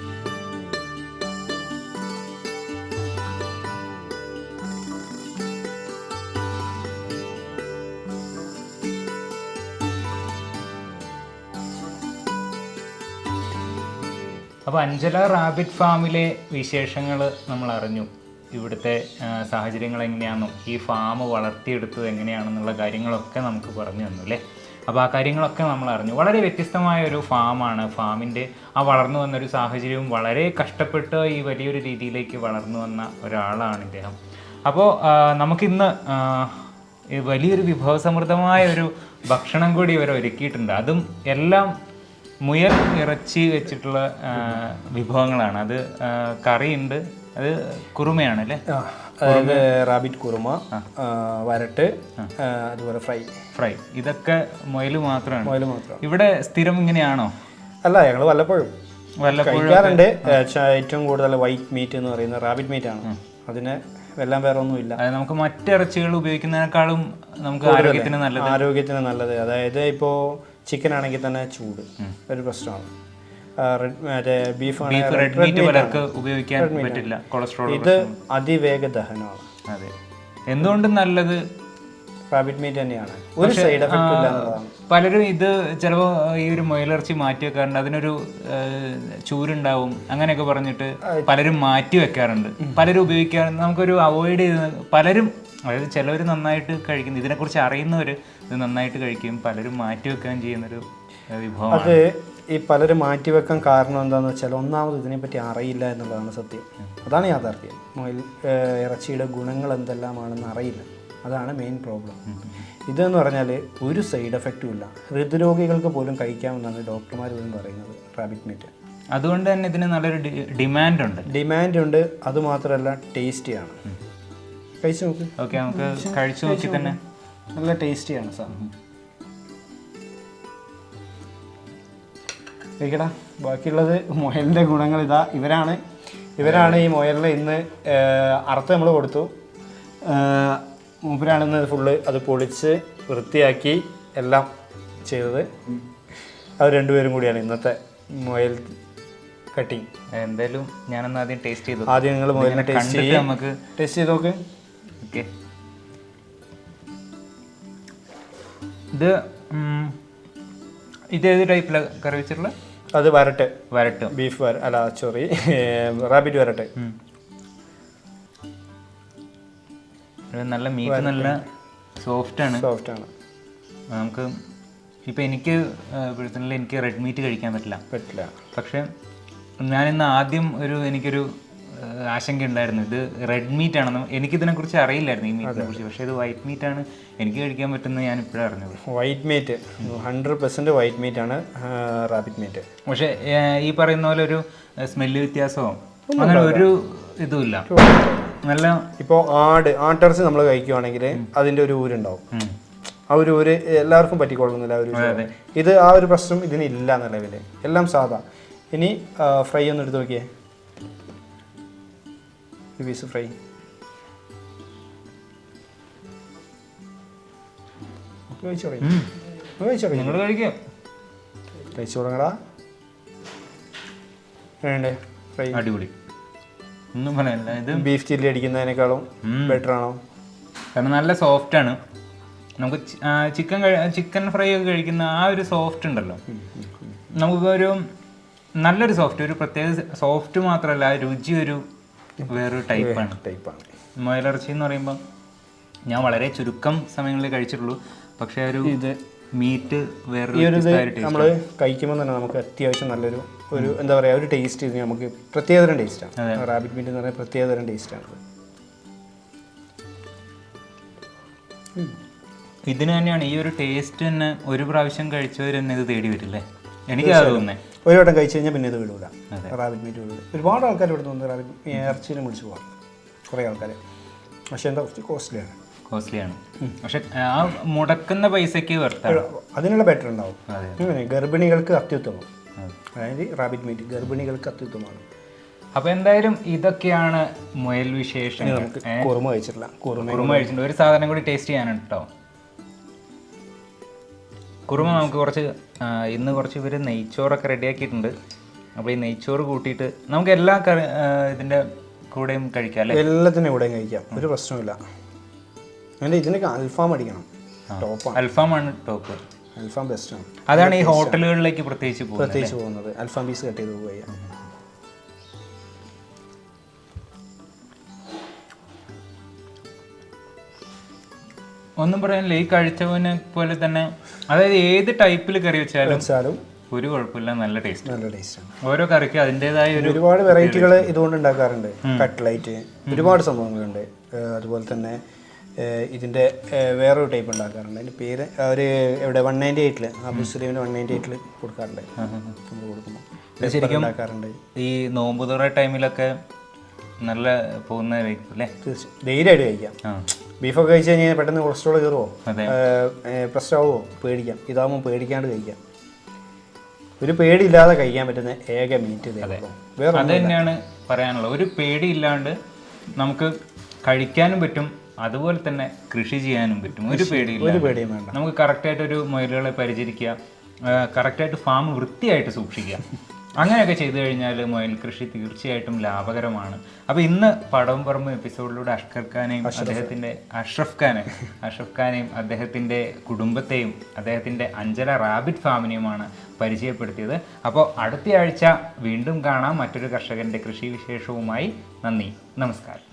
അപ്പോൾ അഞ്ചല റാബിറ്റ് ഫാമിലെ വിശേഷങ്ങൾ നമ്മൾ അറിഞ്ഞു ഇവിടുത്തെ സാഹചര്യങ്ങൾ എങ്ങനെയാണെന്നും ഈ ഫാം വളർത്തിയെടുത്തത് എങ്ങനെയാണെന്നുള്ള കാര്യങ്ങളൊക്കെ നമുക്ക് പറഞ്ഞു തന്നു അല്ലേ? അപ്പോൾ ആ കാര്യങ്ങളൊക്കെ നമ്മൾ അറിഞ്ഞു വളരെ വ്യത്യസ്തമായ ഒരു ഫാമാണ്. ഫാമിന്റെ ആ വളർന്നു വന്നൊരു സാഹചര്യവും വളരെ കഷ്ടപ്പെട്ട് ഈ വലിയൊരു രീതിയിലേക്ക് വളർന്നു വന്ന ഒരാളാണ് ഇദ്ദേഹം. അപ്പോൾ നമുക്കിന്ന് വലിയൊരു വിഭവസമൃദ്ധമായ ഒരു ഭക്ഷണം കൂടി ഇവർ ഒരുക്കിയിട്ടുണ്ട്. അതും എല്ലാം മുയൽ ഇറച്ചി വെച്ചിട്ടുള്ള വിഭവങ്ങളാണ്. അത് കറിയുണ്ട്. അത് കുറുമയാണ് അല്ലേ അതായത് റാബിറ്റ് കുറുമ വരട്ട് അതുപോലെ ഫ്രൈ. ഫ്രൈ. ഇതൊക്കെ മുയൽ മാത്രമാണ്. മുയൽ മാത്രം. ഇവിടെ സ്ഥിരം ഇങ്ങനെയാണോ? അല്ല ഞങ്ങൾ വല്ലപ്പോഴും. വല്ലപ്പോഴും കഴിക്കാറുണ്ട്. ഏറ്റവും കൂടുതൽ വൈറ്റ് മീറ്റ് എന്ന് പറയുന്നത് റാബിറ്റ് മീറ്റ് ആണ്. അതിന് വെല്ലാം വേറെ ഒന്നുമില്ല അതായത് നമുക്ക് മറ്റിറച്ചികൾ ഉപയോഗിക്കുന്നതിനേക്കാളും നമുക്ക് ആരോഗ്യത്തിന് നല്ലത്. ആരോഗ്യത്തിന് നല്ലത്. അതായത് ഇപ്പോൾ ചിക്കൻ ആണെങ്കിൽ തന്നെ ചൂട്. ഒരു പ്രശ്നമാണ്. മറ്റേ ബീഫ് ബീഫ് റെഡ് മീറ്റ് പലർക്ക് ഉപയോഗിക്കാൻ പറ്റില്ല. കൊളസ്ട്രോൾ ഇത് അതിവേഗ ദഹനമാണ്. അതെ. എന്തുകൊണ്ടും നല്ലത് റാബിറ്റ് മീറ്റ് തന്നെയാണ്. ഒരു സൈഡ് എഫക്റ്റ് ഇല്ല എന്നുള്ളതാണ്. പലരും ഇത് ചിലപ്പോൾ ഈ ഒരു മുയലിറച്ചി മാറ്റി വെക്കാറുണ്ട് അതിനൊരു ചൂരുണ്ടാവും അങ്ങനെയൊക്കെ പറഞ്ഞിട്ട് പലരും മാറ്റി വെക്കാറുണ്ട്. പലരും ഉപയോഗിക്കാറുണ്ട് നമുക്കൊരു അവോയ്ഡ് ചെയ്ത് പലരും അതായത് ചിലവർ നന്നായിട്ട് കഴിക്കുന്നു. ഇതിനെക്കുറിച്ച് അറിയുന്നവർ ഇത് നന്നായിട്ട് കഴിക്കും. പലരും മാറ്റി വെക്കാൻ ചെയ്യുന്നൊരു വിഭവം അത് ഈ പലരും മാറ്റി വെക്കാൻ കാരണം എന്താണെന്ന് വെച്ചാൽ ഒന്നാമത് ഇതിനെപ്പറ്റി അറിയില്ല എന്നുള്ളതാണ് സത്യം. അതാണ് യാഥാർത്ഥ്യം. മുയൽ ഇറച്ചിയുടെ ഗുണങ്ങൾ എന്തെല്ലാമാണെന്ന് അറിയില്ല. അതാണ് മെയിൻ പ്രോബ്ലം ഇതെന്ന് പറഞ്ഞാൽ ഒരു സൈഡ് എഫക്റ്റും ഇല്ല. ഹൃദ്രോഗികൾക്ക് പോലും കഴിക്കാമെന്നാണ് ഡോക്ടർമാർ പോലും പറയുന്നത് റാബിറ്റ് മീറ്റ് അതുകൊണ്ട് തന്നെ ഇതിന് നല്ലൊരു ഡിമാൻഡ് ഉണ്ട്. ഡിമാൻഡ് ഉണ്ട്. അതുമാത്രമല്ല ടേസ്റ്റിയാണ് കഴിച്ചു നോക്ക്. ഓക്കെ നമുക്ക് കഴിച്ചു നോക്കി തന്നെ. നല്ല ടേസ്റ്റിയാണ് സാർ. കഴിക്കടാ. ബാക്കിയുള്ളത് മൊയലിന്റെ ഗുണങ്ങൾ ഇതാ ഇവരാണ്. ഇവരാണ് ഈ മുയലിനെ ഇന്ന് അർത്ഥം നമ്മൾ കൊടുത്തു. ഏർ, മൂപ്പരാണ് ഫുള്ള് അത് പൊളിച്ച് വൃത്തിയാക്കി എല്ലാം ചെയ്തത്. അവർ രണ്ടുപേരും കൂടിയാണ് ഇന്നത്തെ മൊയൽ കട്ടിങ്. എന്തായാലും ഞാനൊന്ന് ആദ്യം ടേസ്റ്റ് ചെയ്തു ആദ്യം നിങ്ങൾ മൊയലിനെ ടേസ്റ്റ് ചെയ്ത് നമുക്ക് ടേസ്റ്റ് ചെയ്ത് നോക്ക്. ഓക്കെ. ഇത് ഇത് ഏത് ടൈപ്പിലാണ് കറി വെച്ചിട്ടുള്ളത്? അത് വരട്ടെ. വരട്ട്. ബീഫ് വര അല്ല സോറി റാബിറ്റ് വരട്ടെ. നല്ല മീറ്റ് നല്ല സോഫ്റ്റ് ആണ്. സോഫ്റ്റ് ആണ്. നമുക്ക് ഇപ്പം എനിക്ക് പേഴ്സണലി എനിക്ക് റെഡ് മീറ്റ് കഴിക്കാൻ പറ്റില്ല. പറ്റില്ല. പക്ഷേ ഞാനിന്ന് ആദ്യം ഒരു എനിക്കൊരു ആശങ്ക ഉണ്ടായിരുന്നു. ഇത് റെഡ് മീറ്റ് ആണെന്ന് എനിക്കിതിനെ കുറിച്ച് അറിയില്ലായിരുന്നു ഈ മീറ്റിനെ കുറിച്ച്. പക്ഷേ ഇത് വൈറ്റ് മീറ്റ് ആണ്. എനിക്ക് കഴിക്കാൻ പറ്റുന്നത് ഞാൻ ഇപ്പോഴും അറിഞ്ഞത്. White meat hundred percent white meat ആണ് റാബിറ്റ് മീറ്റ് പക്ഷേ ഈ പറയുന്ന പോലെ ഒരു സ്മെല്ല് വ്യത്യാസമോ? അങ്ങനെ ഒരു ഇതുമില്ല. നല്ല ഇപ്പോൾ ആട് ആട്ടിറച്ചി നമ്മൾ കഴിക്കുവാണെങ്കിൽ അതിന്റെ ഒരു ഊരുണ്ടാവും. ആ ഒരു ഊര് എല്ലാവർക്കും പറ്റിക്കൊള്ളുന്നില്ല ഒരു ഇത് ആ ഒരു പ്രശ്നം ഇതിനില്ല ഇല്ല നിലവിൽ എല്ലാം സാധാ. ഇനി ഫ്രൈ ഒന്ന് എടുത്ത് നോക്കിയേ. Piece fry. കഴിച്ചു കഴിക്കാം. തുടങ്ങടാ. വേണ്ടേ? ഫ്രൈ. അടിപൊളി. ഒന്നും പറയാനില്ല ഇത് ബീഫ് ചില്ലി അടിക്കുന്നതിനേക്കാളും ബെറ്റർ ആണോ? കാരണം നല്ല സോഫ്റ്റ് ആണ്. നമുക്ക് ചിക്കൻ ചിക്കൻ ഫ്രൈ ഒക്കെ കഴിക്കുന്ന ആ ഒരു സോഫ്റ്റ് ഉണ്ടല്ലോ. നമുക്കൊരു നല്ലൊരു സോഫ്റ്റ് ഒരു പ്രത്യേക സോഫ്റ്റ് മാത്രമല്ല ആ രുചി ഒരു വേറൊരു ടൈപ്പാണ് ടൈപ്പാണ് മുയലിറച്ചി എന്ന് പറയുമ്പോൾ ഞാൻ വളരെ ചുരുക്കം സമയങ്ങളിൽ കഴിച്ചിട്ടുള്ളൂ. പക്ഷേ ഒരു ഇത് മീറ്റ് വേറെ ഈ ഒരു ഇത് നമ്മൾ കഴിക്കുമ്പോൾ തന്നെ നമുക്ക് അത്യാവശ്യം നല്ലൊരു ഒരു എന്താ പറയുക ഒരു ടേസ്റ്റ് ഇത് നമുക്ക് പ്രത്യേകതരം ടേസ്റ്റാണ് റാബിറ്റ് മീറ്റ് എന്ന് പറയുന്നത് പ്രത്യേകതരം ടേസ്റ്റാണ് ഇതിന് തന്നെയാണ് ഈ ഒരു ടേസ്റ്റ് തന്നെ ഒരു പ്രാവശ്യം കഴിച്ചവർ തന്നെ ഇത് തേടി വരില്ലേ? എനിക്ക് തോന്നുന്നത് ഒരു വട്ടം കഴിച്ചു കഴിഞ്ഞാൽ പിന്നെ ഇത് വിടൂല. റാബിറ്റ് മീറ്റ് വിടൂല. ഒരുപാട് ആൾക്കാർ ഇവിടെ തോന്നുന്നു റാബിറ്റ് ഇറച്ചിനെ വിളിച്ച് പോകാം കുറേ ആൾക്കാർ പക്ഷേ എന്താ കുറച്ച് കോസ്റ്റ്ലിയാണ് കോസ്റ്റ്ലിയാണ്. പക്ഷെ ആ മുടക്കുന്ന പൈസക്ക് അതിനുള്ള ബെറ്റർ ഉണ്ടാവും. ഗർഭിണികൾക്ക് അത്യുത്തമം. അതെ. അതായത് റാബിറ്റ് മീറ്റ് ഗർഭിണികൾക്ക് അത്യുത്തമാണ് അപ്പൊ എന്തായാലും ഇതൊക്കെയാണ് മുയൽ വിശേഷം നമുക്ക് കുറുമ കഴിച്ചിട്ടില്ല. കുറുമ കുറുമ കഴിച്ചിട്ടുണ്ട്. ഒരു സാധനം കൂടി ടേസ്റ്റ് ചെയ്യാനാണ് കേട്ടോ കുറുമ നമുക്ക് കുറച്ച് ഇന്ന് കുറച്ച് ഇവർ നെയ്ച്ചോറൊക്കെ റെഡിയാക്കിയിട്ടുണ്ട് അപ്പോൾ ഈ നെയ്ച്ചോറ് കൂട്ടിയിട്ട് നമുക്ക് എല്ലാ ഇതിന്റെ കൂടെയും കഴിക്കാം അല്ലേ? എല്ലാത്തിനും കൂടെയും കഴിക്കാം. ഒരു പ്രശ്നമില്ല അതിന്റെ ഇതിനൊക്കെ അൽഫാം അടിക്കണം. ടോപ്പാണ്. അൽഫാമാണ് ടോപ്പ്. അൽഫാം ബെസ്റ്റാണ്. അതാണ് ഈ ഹോട്ടലുകളിലേക്ക് പ്രത്യേകിച്ച് പ്രത്യേകിച്ച് പോകുന്നത്. അൽഫാം പീസ് കട്ട് ചെയ്ത് പോവുക ഒന്നും പറയാനില്ല. ഈ കഴിച്ചവനെ പോലെ തന്നെ അതായത് ഏത് ടൈപ്പിൽ കറി വെച്ചാലും വെച്ചാലും ഒരു കുഴപ്പമില്ല. നല്ല ടേസ്റ്റ് നല്ല ടേസ്റ്റാണ് ഓരോ കറിക്ക് അതിന്റെതായ ഒരു ഒരുപാട് വെറൈറ്റികൾ ഇതുകൊണ്ട് ഉണ്ടാക്കാറുണ്ട്. കട്ട്ലൈറ്റ് ഒരുപാട് സംഭവങ്ങളുണ്ട്. അതുപോലെ തന്നെ ഇതിന്റെ വേറൊരു ടൈപ്പ് ഉണ്ടാക്കാറുണ്ട്. അതിന്റെ പേര് അവർ എവിടെ വൺ നയന്റി എയ്റ്റിൽ അബു സലീമിന് വൺ നയന്റി എയ്റ്റിൽ കൊടുക്കാറുണ്ട് നമ്മൾ കൊടുക്കുമ്പോൾ ശരിക്കും ഈ നോമ്പ് തുറ ടൈമിലൊക്കെ നല്ല പോകുന്ന അല്ലേ? ധൈര്യമായിട്ട് കഴിക്കാം. ബീഫൊക്കെ കഴിച്ച് കഴിഞ്ഞാൽ പെട്ടെന്ന് കൊളസ്ട്രോൾ കയറുമോ പ്രശ്നമാവോ പേടിക്കാം. ഇതാകുമ്പോൾ പേടിക്കാണ്ട് കഴിക്കാം. ഒരു പേടിയില്ലാതെ കഴിക്കാൻ പറ്റുന്ന ഏക മീറ്റ്. വേറെ അത് തന്നെയാണ് പറയാനുള്ളത്. ഒരു പേടിയില്ലാണ്ട് നമുക്ക് കഴിക്കാനും പറ്റും അതുപോലെ തന്നെ കൃഷി ചെയ്യാനും പറ്റും. ഒരു പേടിയില്ല. ഒരു പേടിയും വേണ്ട. നമുക്ക് കറക്റ്റായിട്ട് ഒരു മുയലുകളെ പരിചരിക്കുക കറക്റ്റായിട്ട് ഫാം വൃത്തിയായിട്ട് സൂക്ഷിക്കുക. അങ്ങനെയൊക്കെ ചെയ്തു കഴിഞ്ഞാൽ മുയൽ കൃഷി തീർച്ചയായിട്ടും ലാഭകരമാണ്. അപ്പോൾ ഇന്ന് പടവും പറമ്പ് എപ്പിസോഡിലൂടെ അഷ്കർ ഖാനെയും അദ്ദേഹത്തിന്റെ അഷ്റഫ് ഖാനെ അഷ്റഫ് ഖാനെയും അദ്ദേഹത്തിന്റെ കുടുംബത്തെയും അദ്ദേഹത്തിന്റെ അഞ്ചല റാബിറ്റ് ഫാമിനെയുമാണ് പരിചയപ്പെടുത്തിയത്. അപ്പോൾ അടുത്ത ആഴ്ച വീണ്ടും കാണാം. മറ്റൊരു കർഷകന്റെ കൃഷി വിശേഷവുമായി നന്ദി. നമസ്കാരം.